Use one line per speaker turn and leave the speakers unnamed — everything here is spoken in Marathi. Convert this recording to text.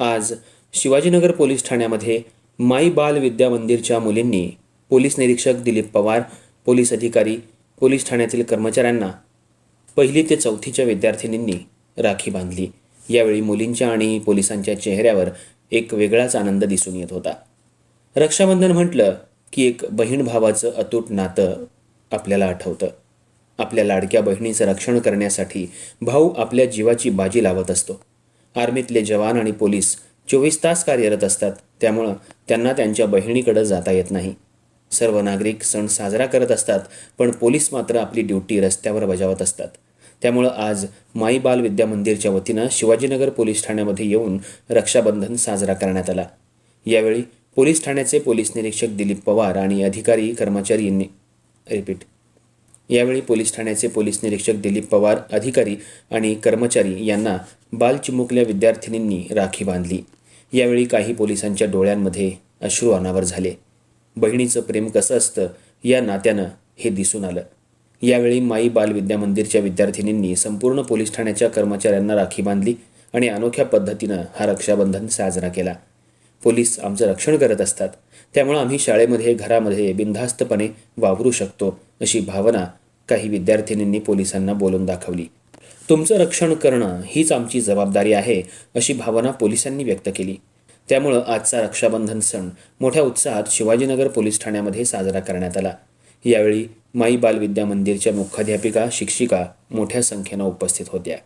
आज शिवाजीनगर पोलीस ठाण्यामध्ये माई बाल विद्या मंदिरच्या मुलींनी पोलीस निरीक्षक दिलीप पवार पोलीस अधिकारी पोलीस ठाण्यातील कर्मचाऱ्यांना पहिली ते चौथीच्या विद्यार्थिनींनी राखी बांधली. यावेळी मुलींच्या आणि पोलिसांच्या चेहऱ्यावर एक वेगळाच आनंद दिसून येत होता. रक्षाबंधन म्हटलं की एक बहीण भावाचं अतूट नातं आपल्याला आठवतं. आपल्या लाडक्या बहिणीचं रक्षण करण्यासाठी भाऊ आपल्या जीवाची बाजी लावत असतो. आर्मीतले जवान आणि पोलीस चोवीस तास कार्यरत असतात. त्यामुळं त्यांना त्यांच्या बहिणीकडं जाता येत नाही. सर्व नागरिक सण साजरा करत असतात पण पोलीस मात्र आपली ड्युटी रस्त्यावर बजावत असतात. त्यामुळं आज माई बाल विद्या मंदिरच्या वतीनं शिवाजीनगर पोलीस ठाण्यामध्ये येऊन रक्षाबंधन साजरा करण्यात आला. यावेळी पोलीस ठाण्याचे पोलीस निरीक्षक दिलीप पवार आणि अधिकारी कर्मचारी यांनी रिपीट. यावेळी पोलीस ठाण्याचे पोलीस निरीक्षक दिलीप पवार अधिकारी आणि कर्मचारी यांना बाल चिमुकल्या विद्यार्थिनींनी राखी बांधली. यावेळी काही पोलिसांच्या डोळ्यांमध्ये अश्रू अनावर झाले. बहिणीचं प्रेम कसं असतं या नात्यानं हे दिसून आलं. यावेळी माई बाल विद्या मंदिरच्या विद्यार्थिनींनी संपूर्ण पोलीस ठाण्याच्या कर्मचाऱ्यांना राखी बांधली आणि अनोख्या पद्धतीनं हा रक्षाबंधन साजरा केला. पोलीस आमचं रक्षण करत असतात. त्यामुळं आम्ही शाळेमध्ये घरामध्ये बिनधास्तपणे वावरू शकतो अशी भावना काही विद्यार्थिनींनी पोलिसांना बोलून दाखवली. तुमचं रक्षण करणं हीच आमची जबाबदारी आहे अशी भावना पोलिसांनी व्यक्त केली. त्यामुळं आजचा रक्षाबंधन सण मोठ्या उत्साहात शिवाजीनगर पोलीस ठाण्यामध्ये साजरा करण्यात आला. यावेळी माई बाल विद्या मंदिरच्या मुख्याध्यापिका शिक्षिका मोठ्या संख्येनं उपस्थित होत्या.